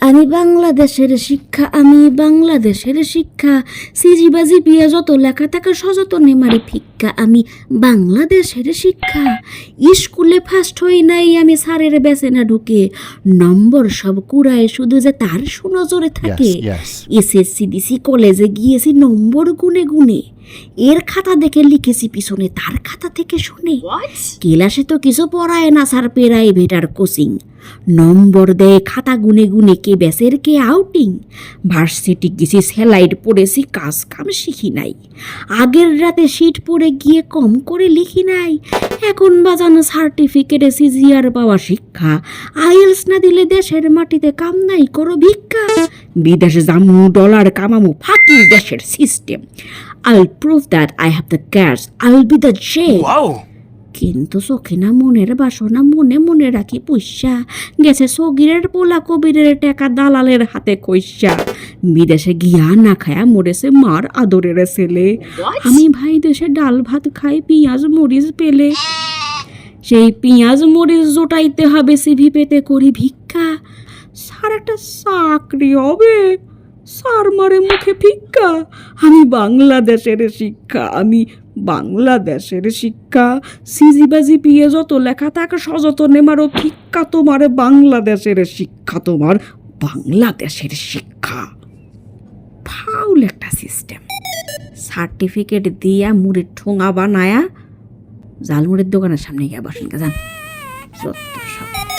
আমি বাংলাদেশের শিক্ষা আমি বাংলাদেশের শিক্ষা। সিজিবাজি পিয়া যত লেখা থাকে সযতনে মারে ফিক্কা আমি বাংলাদেশের শিক্ষা। স্কুলে ফার্স্ট হই নাই আমি স্যারের বেসে না ঢুকে। নম্বর সব কুড়ায় শুধু যে তার সুনজরে থাকে. এসএসসি দিছি কলেজে গিয়েছি নম্বর গুনে গুনে। এর খাতা দেখে লিখেছি পিছনে তার খাতা থেকে শুনে। ক্লাসে তো কিছু পড়ায় না স্যার প্রাইভেট আর কোচিং। নম্বর দেয় খাতা গুনে গুনে কে ব্যাসের কে আউটিং। ভার্সিটি গেছি স্যালাইড পড়েছি কাজ কাম শিখি নাই। আগের রাতে সিট পড়ে গিয়ে কম করে লিখি নাই। এখন বাজানো সার্টিফিকেটে সিজিআর পাওয়া শিক্ষা। আইএলস না দিলে দেশের মাটিতে কাম নাই করো ভিক্ষা। বিদেশে জামু ডলার কামামু ফাঁকি দেশের system I'll prove that I have the cash. I'll be the J. Wow. কিন্তু সখিনা মনের বাসনা মনে মনে রাখি পয়সা গেছে সগিরের পোলা কবিরের টাকা দালালের হাতে কইসা বিদেশে গিয়া না খায়া মরেছে মার আদরের ছেলে। আমি ভাই দেশে ডাল ভাত খাই পেঁয়াজ মরিচ পেলে। সেই পেঁয়াজ মরিচ জোটাইতে হবে সিভি পেতে করি ভিক্ষা। স্যার, একটা চাকরি হবে। স্যার মারে মুখে ভিক্ষা। আমি বাংলাদেশের শিক্ষা, আমি বাংলাদেশের শিক্ষা। সিজিবাজি পিয়ে যত লেখা থাকে, সযতনে মারো ফিক্কা তোমার, বাংলাদেশের শিক্ষা তোমার, বাংলাদেশের শিক্ষা। ফাউল একটা সিস্টেম। সার্টিফিকেট দিয়া মুড়ির ঠোঙা বানায়া জালমুড়ির দোকানের সামনে গিয়ে বসেন জান যত সব